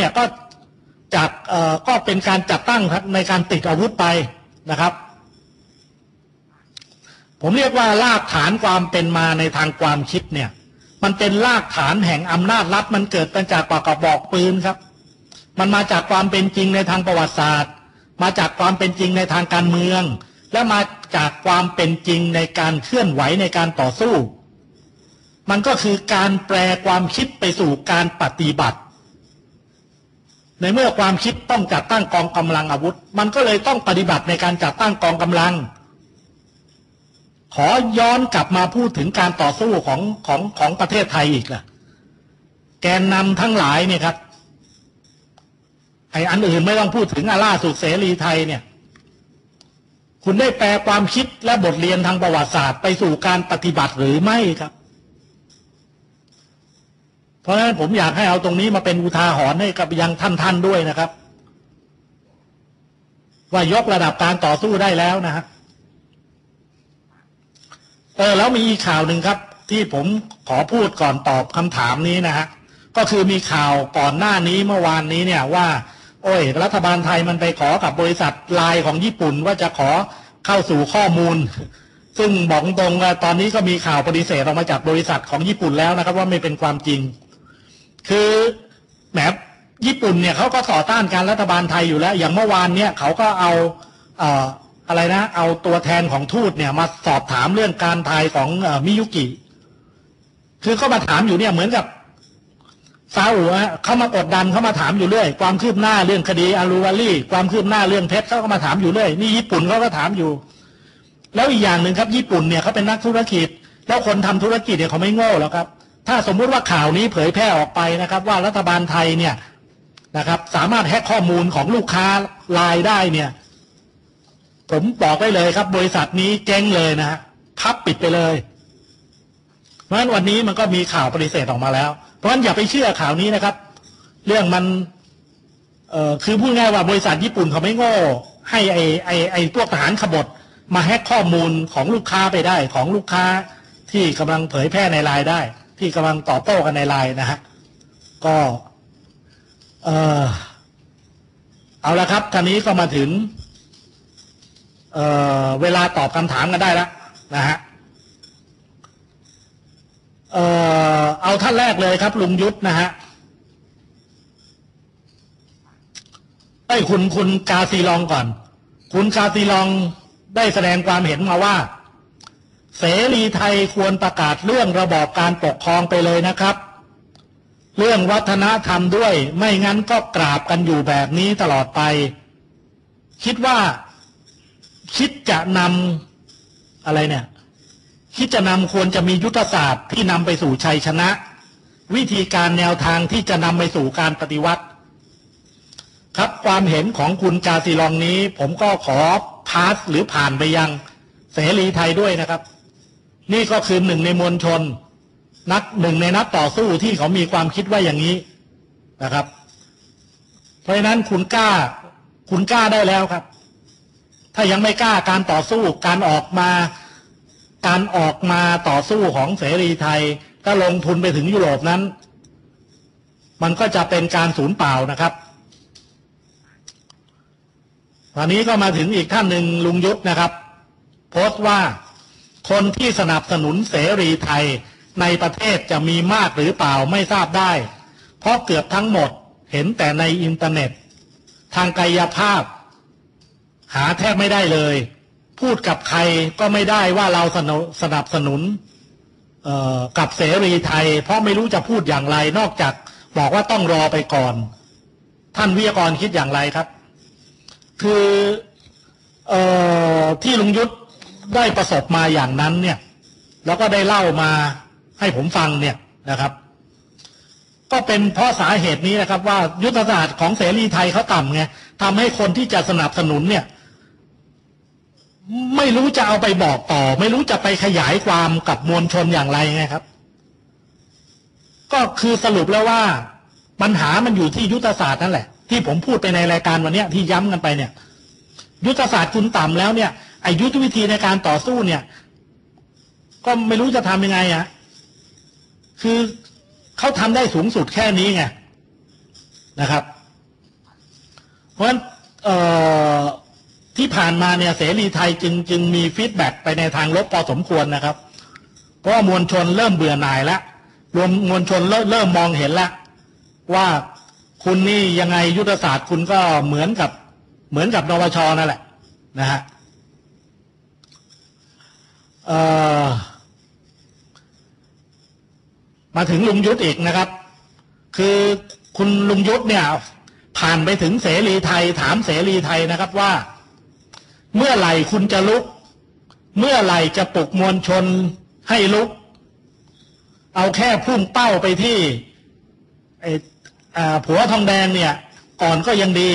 เนี่ยก็จากเอ่อก็เป็นการจัดตั้งครับในการติดอาวุธไปนะครับ ผมเรียกว่ารากฐานความเป็นมาในทางความคิดเนี่ย มันเป็นรากฐานแห่งอำนาจรัฐมันเกิดมาจากปากกระบอกปืนครับ มันมาจากความเป็นจริงในทางประวัติศาสตร์ มาจากความเป็นจริงในทางการเมือง และมาจากความเป็นจริงในการเคลื่อนไหวในการต่อสู้ มันก็คือการแปลความคิดไปสู่การปฏิบัติ ในเมื่อความคิดต้องจัดตั้งกองกำลังอาวุธ มันก็เลยต้องปฏิบัติในการจัดตั้งกองกำลัง ขอย้อนกลับมาพูดถึงการต่อสู้ของของของประเทศไทยอีกล่ะ แกนนำทั้งหลายเนี่ยครับไอ้อันอื่นไม่ต้องพูดถึงอาล่าสุดเสรีไทยเนี่ย คุณได้แปลความคิดและบทเรียนทางประวัติศาสตร์ไปสู่การปฏิบัติหรือไม่ครับ ราะฉะนั้นผมอยากให้เอาตรงนี้มาเป็นอุทาหรณ์ให้กับยังท่านท่านด้วยนะครับ ว่ายกระดับการต่อสู้ได้แล้วนะครับเออแล้วมีอีกข่าวหนึ่งครับ ที่ผมขอพูดก่อนตอบคำถามนี้นะฮะก็คือมีข่าวก่อนหน้านี้เมื่อวานนี้เนี่ยว่า โอ้ย รัฐบาลไทยมันไปขอกับบริษัทไลน์ของญี่ปุ่นว่าจะขอเข้าสู่ข้อมูล ซึ่งบอกตรงว่าตอนนี้ก็มีข่าวปฏิเสธออกมาจากบริษัทของญี่ปุ่นแล้วนะครับ ว่าไม่เป็นความจริง คือแหมญี่ปุ่นเนี่ยเขาก็ต่อต้านการรัฐบาลไทยอยู่แล้ว อย่างเมื่อวานเนี่ยเขาก็เอาเอ่ออะไรนะ เอาตัวแทนของทูตเนี่ยมาสอบถามเรื่องการไทยของอมิยุกิ คือเขามาถามอยู่เนี่ยเหมือนกับซาอุเขามากดดันเขามาถามอยู่เรื่อย ความคืบหน้าเรื่องคดีอารูวาลี่ความคืบหน้าเรื่องเพชรเขาก็มาถามอยู่เรื่อยนี่ญี่ปุ่นเขาก็ถามอยู่ แล้วอีกอย่างหนึ่งครับ ญี่ปุ่นเนี่ยเขาเป็นนักธุรกิจ แล้วคนทำธุรกิจเนี่ยเขาไม่โง่หรอกครับ ถ้าสมมุติว่าข่าวนี้เผยแพร่ออกไปนะครับ ว่ารัฐบาลไทยเนี่ยนะครับ สามารถแฮกข้อมูลของลูกค้าลายได้เนี่ย ผมบอกได้เลยครับ บริษัทนี้เจ๊งเลยนะฮะพับปิดไปเลย เพราะฉะนั้นวันนี้มันก็มีข่าวปฏิเสธออกมาแล้ว เพราะฉะนั้นอย่าไปเชื่อข่าวนี้นะครับ เรื่องมันเอ่อคือพูดง่ายว่าบริษัทญี่ปุ่นเขาไม่โง่ ให้ไอไอไอพวกทหารขบฏมาแฮกข้อมูลของลูกค้าไปได้ของลูกค้าที่กำลังเผยแพร่ในไลน์ได้ ที่กำลังตอบโต้กันในไลน์นะฮะก็เออเอาละครับท่าวนี้ก็มาถึงเออเวลาตอบคำถามกันได้แล้วนะฮะเออเอาท่านแรกเลยครับ ลุงยุทธนะฮะไอ้คุณคุณกาซีลองก่อน คุณกาซีลองได้แสดงความเห็นมาว่า เสรีไทยควรประกาศเรื่องระบอบการปกครองไปเลยนะครับ เรื่องวัฒนธรรมด้วย ไม่งั้นก็กราบกันอยู่แบบนี้ตลอดไป คิดว่าคิดจะนำอะไรเนี่ย คิดจะนำควรจะมียุทธศาสตร์ที่นำไปสู่ชัยชนะ วิธีการแนวทางที่จะนำไปสู่การปฏิวัติ ครับความเห็นของคุณกาซีลองนี้ ผมก็ขอพาสหรือผ่านไปยังเสรีไทยด้วยนะครับ นี่ก็คือหนึ่งในมวลชน นักหนึ่งในนักต่อสู้ที่เขามีความคิดว่าอย่างนี้นะครับ เพราะฉะนั้นคุณกล้า คุณกล้าได้แล้วครับ ถ้ายังไม่กล้าการต่อสู้การออกมา การออกมาต่อสู้ของเสรีไทย ถ้าลงทุนไปถึงยุโรปนั้น มันก็จะเป็นการสูญเปล่านะครับตอนนี้ก็มาถึงอีกท่านหนึ่งลุงยุทธนะครับ โพสต์ว่า คนที่สนับสนุนเสรีไทยในประเทศจะมีมากหรือเปล่าไม่ทราบได้ เพราะเกือบทั้งหมดเห็นแต่ในอินเทอร์เน็ต ทางกายภาพ หาแทบไม่ได้เลย พูดกับใครก็ไม่ได้ว่าเราสนสนับสนุนกับเสรีไทย เพราะไม่รู้จะพูดอย่างไรนอกจากบอกว่าต้องรอไปก่อน ท่านวิทยากรคิดอย่างไรครับ คือออที่ลุงยุทธ ได้ประสบมาอย่างนั้นเนี่ยแล้วก็ได้เล่ามาให้ผมฟังเนี่ยนะครับ ก็เป็นเพราะสาเหตุนี้นะครับ ว่ายุทธศาสตร์ของเสรีไทยเขาต่ำไงทำให้คนที่จะสนับสนุนเนี่ย ไม่รู้จะเอาไปบอกต่อ ไม่รู้จะไปขยายความกับมวลชนอย่างไรไงครับ ก็คือสรุปแล้วว่าปัญหามันอยู่ที่ยุทธศาสตร์นั่นแหละ ที่ผมพูดไปในรายการวันนี้ที่ย้ำกันไปเนี่ย ยุทธศาสตร์คุณต่ำแล้วเนี่ย ไอยุทธวิธีในการต่อสู้เนี่ย ก็ไม่รู้จะทำยังไงอะ่ะคือเขาทำได้สูงสุดแค่นี้ไงนะครับ เพราะฉะนั้นที่ผ่านมาเนี่ยเสรีไทยจึงจึงมีฟีดแบ็กไปในทางลบพอสมควรนะครับ เพราะว่ามวลชนเริ่มเบื่อหน่ายแล้วรวมมวลชนเริ่มเริ่มมองเห็นแล้วว่าคุณนี่ยังไงยุทธศาสตร์คุณก็เหมือนกับเหมือนกับนวชนั่นแหละนะฮะ มาถึงลุงยุทธอีกนะครับ คือคุณลุงยุทธเนี่ย ผ่านไปถึงเสรีไทย ถามเสรีไทยนะครับว่า เมื่อไหร่คุณจะลุก เมื่อไหร่จะปลุกมวลชนให้ลุก เอาแค่พุ่งเป้าไปที่ไอ้ผัวทองแดงเนี่ย ก่อนก็ยังดี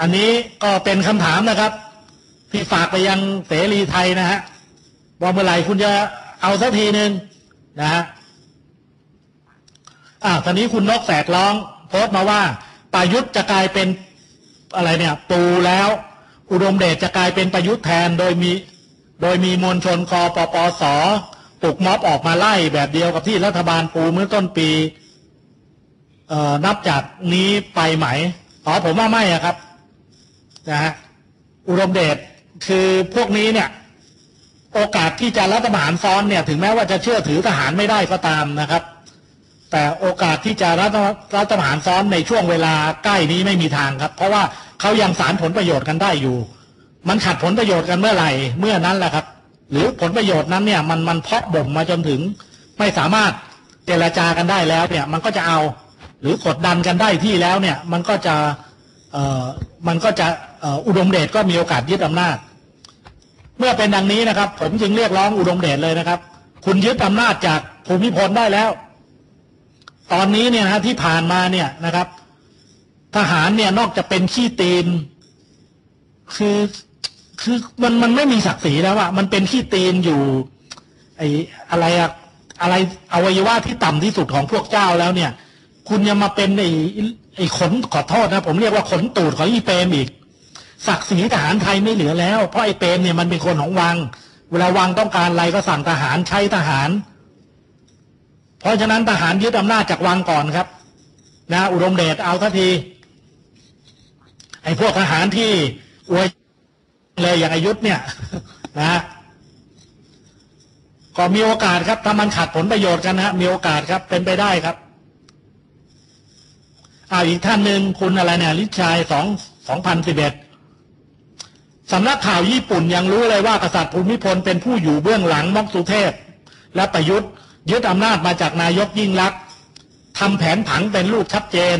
อันนี้ก็เป็นคำถามนะครับ ที่ฝากไปยังเสรีไทยนะฮะ ว่าเมื่อไหร่คุณจะเอาสักทีหนึ่งนะฮะอ่าตอนนี้คุณนกแสกร้อง โพสต์มาว่าประยุทธ์จะกลายเป็นอะไรเนี่ย ปูแล้ว อุดมเดชจะกลายเป็นประยุทธ์แทนโดยมี โดยมีมวลชนคอปปสปลุกม็อบออกมาไล่แบบเดียวกับที่รัฐบาลปูเมื่อต้นปี เอ่อนับจากนี้ไปไหมอ๋อผมว่าไม่อะครับนะฮะอุดมเดชคือพวกนี้เนี่ย โอกาสที่จะรัฐประหารซ้อนเนี่ยถึงแม้ว่าจะเชื่อถือทหารไม่ได้ก็ตามนะครับ แต่โอกาสที่จะรัฐรัฐประหารซ้อนในช่วงเวลาใกล้นี้ไม่มีทางครับ เพราะว่าเขายังสารผลประโยชน์กันได้อยู่ มันขัดผลประโยชน์กันเมื่อไหร่เมื่อนั้นแหละครับ หรือผลประโยชน์นั้นเนี่ยมันมันเพาะบ่มมาจนถึงไม่สามารถเจรจากันได้แล้วเนี่ยมันก็จะเอาหรือกดดันกันได้ที่แล้วเนี่ยมันก็จะเอ่อมันก็จะอุดมเดชก็มีโอกาสยึดอำนาจ เมื่อเป็นดังนี้นะครับ ผมจึงเรียกร้องอุดมเดชเลยนะครับ คุณยึดอำนาจจากภูมิพลได้แล้ว ตอนนี้เนี่ยนะที่ผ่านมาเนี่ยนะครับ ทหารเนี่ยนอกจากเป็นขี้ตีน คือคือมันมันไม่มีศักดิ์ศรีแล้วอะมันเป็นขี้ตีนอยู่ไอ้อะไรอะอะไรอวัยวะที่ต่ำที่สุดของพวกเจ้าแล้วเนี่ย คุณยังมาเป็นไอ้ไอ้ขนขอโทษนะ ผมเรียกว่าขนตูดของอีเปมอีก ศักดิ์ศรีทหารไทยไม่เหลือแล้ว เพราะไอ้เปรมเนี่ยมันเป็นคนของวัง เวลาวังต้องการอะไรก็สั่งทหารใช้ทหาร เพราะฉะนั้นทหารยึดอำนาจจากวังก่อนครับ นะอุดมเดชเอาทันทีไอ้พวกทหารที่อวยเลยอย่างอายุธเนี่ยนะก็มีโอกาสครับถ้ามันขัดผลประโยชน์กันนะมีโอกาสครับเป็นไปได้ครับอ่าอีกท่านหนึ่งคุณอะไรเนี่ยลิชัยสองสองพันสิบเอ็ด สำนักข่าวญี่ปุ่นยังรู้เลยว่ากษัตริย์ภูมิพลเป็นผู้อยู่เบื้องหลังม็อกสุเทพ และประยุทธ์ยึดอำนาจมาจากนายกยิ่งลักษณ์ทำแผนผังเป็นรูปชัดเจน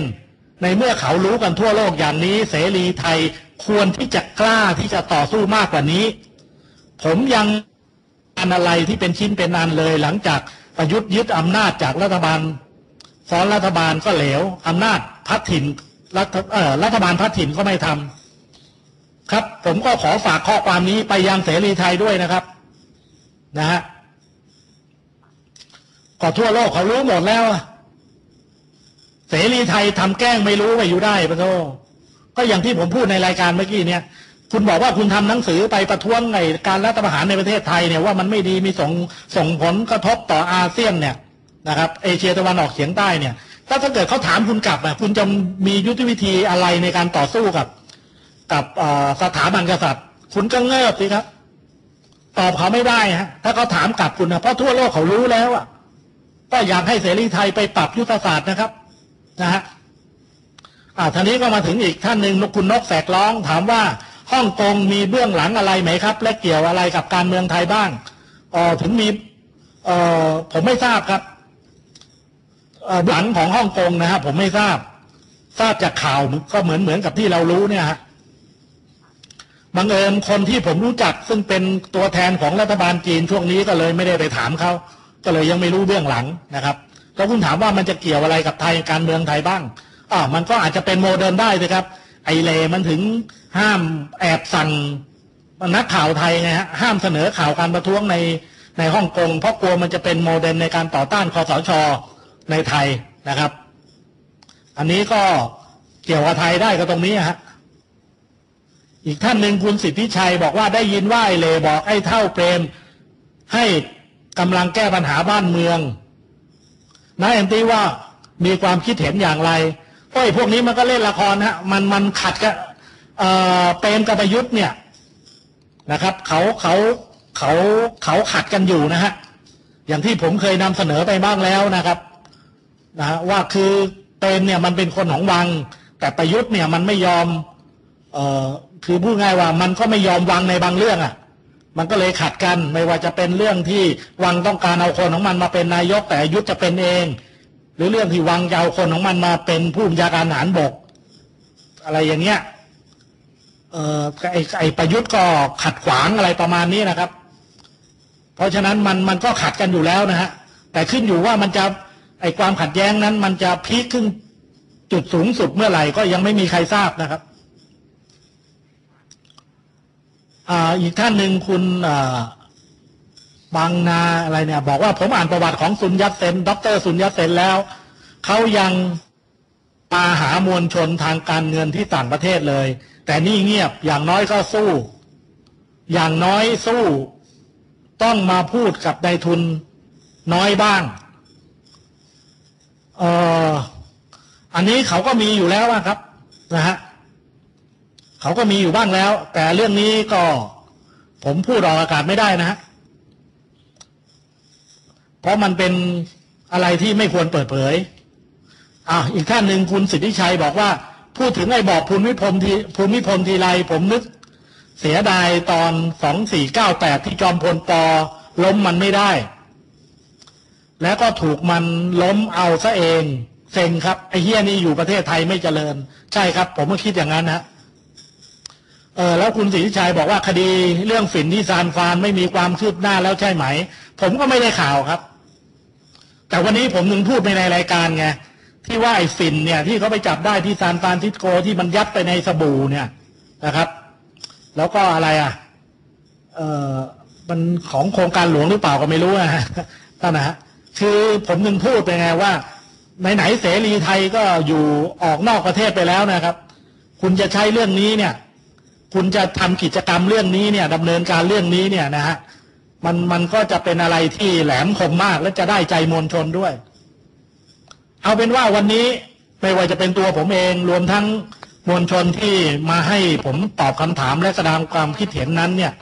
ในเมื่อเขารู้กันทั่วโลกอย่างนี้ เสรีไทยควรที่จะกล้าที่จะต่อสู้มากกว่านี้ ผมยังอันอะไรที่เป็นชิ้นเป็นอันเลยหลังจากประยุทธ์ยึดอำนาจจากรัฐบาลซ้อนรัฐบาลก็เหลวอำนาจพัดถิ่นรัฐเอ่อรัฐบาลพัดถิ่นก็ไม่ทำ ครับ ผมก็ขอฝากข้อความนี้ไปยังเสรีไทยด้วยนะครับ นะฮะก็ทั่วโลกเขารู้หมดแล้วเสรีไทยทำแกล้งไม่รู้ไปอยู่ได้ปะโทก็อย่างที่ผมพูดในรายการเมื่อกี้เนี่ย คุณบอกว่าคุณทำหนังสือไปประท้วงไงการรัฐประหารในประเทศไทยเนี่ยว่ามันไม่ดีมีส่งส่งผลกระทบต่ออาเซียนเนี่ยนะครับเอเชียตะวันออกเฉียงใต้เนี่ย ถ้าถ้าเกิดเขาถามคุณกลับอะคุณจะมียุทธวิธีอะไรในการต่อสู้กับ กับสถาบันกษัตริย์ คุณก็เงิบสิครับ ตอบเขาไม่ได้ฮะ ถ้าเขาถามกลับคุณนะเพราะทั่วโลกเขารู้แล้วอะ ก็อยากให้เสรีไทยไปปรับยุทธศาสตร์นะครับ นะฮะอ่าทีนี้ก็มาถึงอีกท่านหนึ่งนกคุณนกแสกร้องถามว่าฮ่องกงมีเบื้องหลังอะไรไหมครับ และเกี่ยวอะไรกับการเมืองไทยบ้างอ๋อถึงมีเออผมไม่ทราบครับเออหลังของฮ่องกงนะฮะผมไม่ทราบ ทราบจากข่าวก็เหมือนเหมือนกับที่เรารู้เนี่ยฮะ บังเอิญคนที่ผมรู้จักซึ่งเป็นตัวแทนของรัฐบาลจีนช่วงนี้ก็เลยไม่ได้ไปถามเขาก็เลยยังไม่รู้เบื้องหลังนะครับแล้วคุณถามว่ามันจะเกี่ยวอะไรกับไทยการเมืองไทยบ้างอ่ามันก็อาจจะเป็นโมเดิร์นได้เลยครับ ไอเลมันถึงห้ามแอบสั่งนักข่าวไทยไงฮะห้ามเสนอข่าวการประท้วงในในฮ่องกงเพราะกลัวมันจะเป็นโมเดลในการต่อต้านคอสชในไทยนะครับ อันนี้ก็เกี่ยวกับไทยได้ก็ตรงนี้ฮะ อีกท่านหนึ่งคุณสิทธิชัยบอกว่าได้ยินว่าไอเลบอกไอ้เท่าเปรม ให้กำลังแก้ปัญหาบ้านเมืองนายแอนตี้ว่ามีความคิดเห็นอย่างไรโออ้ยพวกนี้มันก็เล่นละครฮะมันมันขัดกับเอ่อเปรมกับประยุทธ์เนี่ยนะครับเขาเขาเขาเขาขัดกันอยู่นะฮะอย่างที่ผมเคยนำเสนอไปบ้างแล้วนะครับนะฮะว่าคือเปรมเนี่ยมันเป็นคนของวัง แต่ประยุทธ์เนี่ยมันไม่ยอมเอ่อ คือพูดง่ายว่ามันก็ไม่ยอมวังในบางเรื่องอะ มันก็เลยขัดกันไม่ว่าจะเป็นเรื่องที่วังต้องการเอาคนของมันมาเป็นนายกแต่ยุทธจะเป็นเอง หรือเรื่องที่วังจะเอาคนของมันมาเป็นผู้บัญชาการทหารบก อะไรอย่างเงี้ยเอ่อไอไอประยุทธ์ก็ขัดขวางอะไรประมาณนี้นะครับ เพราะฉะนั้นมันมันก็ขัดกันอยู่แล้วนะฮะแต่ขึ้นอยู่ว่ามันจะไอความขัดแย้งนั้น มันจะพีคขึ้นจุดสูงสุดเมื่อไหร่ก็ยังไม่มีใครทราบนะครับ อีกท่านหนึ่งคุณบางนาอะไรเนี่ย บอกว่าผมอ่านประวัติของสุนยัตเซนด็อกเตอร์สุนยัตเซนแล้ว เขายังมาหามวลชนทางการเงินที่ต่างประเทศเลย แต่นี่เงียบอย่างน้อยก็สู้ อย่างน้อยสู้ต้องมาพูดกับนายทุนน้อยบ้างเอออันนี้เขาก็มีอยู่แล้วอะครับนะฮะ เขาก็มีอยู่บ้างแล้ว แต่เรื่องนี้ก็ผมพูดออกอากาศไม่ได้นะฮะเพราะมันเป็นอะไรที่ไม่ควรเปิดเผยอะอีกท่านหนึ่งคุณสิทธิชัยบอกว่า พูดถึงไอ้บอกภูมิพลทีภูมิพลทีไรผมนึก เสียดายตอนสองสี่เก้าแปดที่จอมพลปอล้มมันไม่ได้ แล้วก็ถูกมันล้มเอาซะเองเซ็งครับไอ้เฮียนี่อยู่ประเทศไทยไม่เจริญ ใช่ครับ ผมก็คิดอย่างนั้นนะ เออแล้วคุณศรีชัยบอกว่าคดีเรื่องฝิ่นที่ซานฟานไม่มีความคืบหน้าแล้วใช่ไหม ผมก็ไม่ได้ข่าวครับ แต่วันนี้ผมถึงพูดไปในรายการไงที่ว่าไอ้ฝิ่นเนี่ย ที่เขาไปจับได้ที่ซานฟานซิสโกที่มันยัดไปในสบู่เนี่ยนะครับ แล้วก็อะไรอะ เออมันของโครงการหลวงหรือเปล่าก็ไม่รู้นะฮะนั่นนะฮะคือผมถึงพูดไปไงว่าไหนๆเสรีไทยก็อยู่ออกนอกประเทศไปแล้วนะครับ คุณจะใช้เรื่องนี้เนี่ย คุณจะทำกิจกรรมเรื่องนี้เนี่ยดำเนินการเรื่องนี้เนี่ยนะฮะมันมันก็จะเป็นอะไรที่แหลมคมมากและจะได้ใจมวลชนด้วย เอาเป็นว่าวันนี้ไม่ว่าจะเป็นตัวผมเองรวมทั้งมวลชนที่มาให้ผมตอบคำถามและแสดงความคิดเห็นนั้นเนี่ย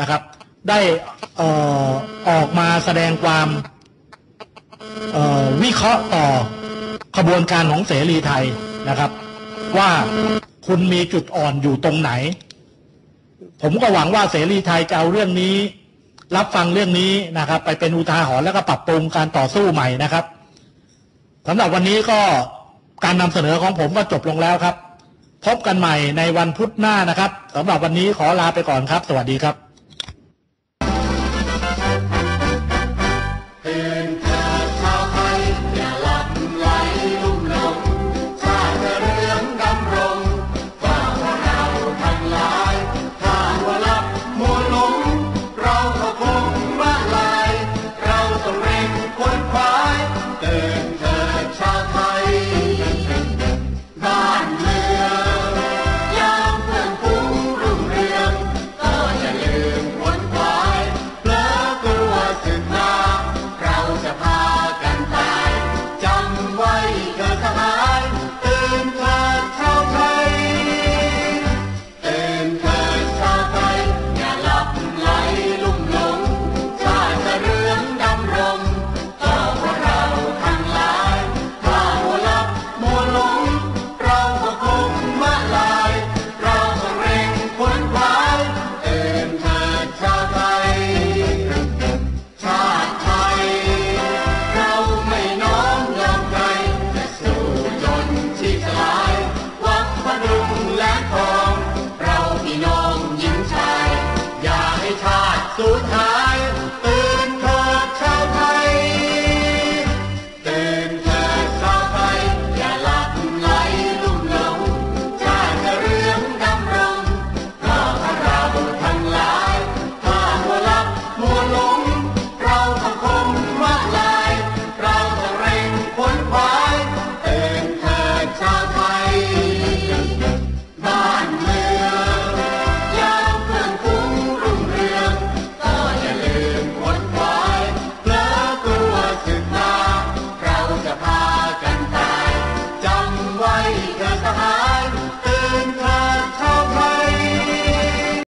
นะครับ ได้เอ่อออกมาแสดงความเอ่อวิเคราะห์ต่อขบวนการของเสรีไทยนะครับ ว่า คุณมีจุดอ่อนอยู่ตรงไหน ผมก็หวังว่าเสรีไทยจะเอาเรื่องนี้ รับฟังเรื่องนี้นะครับ ไปเป็นอุทาหรณ์แล้วก็ปรับปรุงการต่อสู้ใหม่นะครับสำหรับวันนี้ก็การนำเสนอของผมก็จบลงแล้วครับ พบกันใหม่ในวันพุธหน้านะครับสำหรับวันนี้ขอลาไปก่อนครับ สวัสดีครับ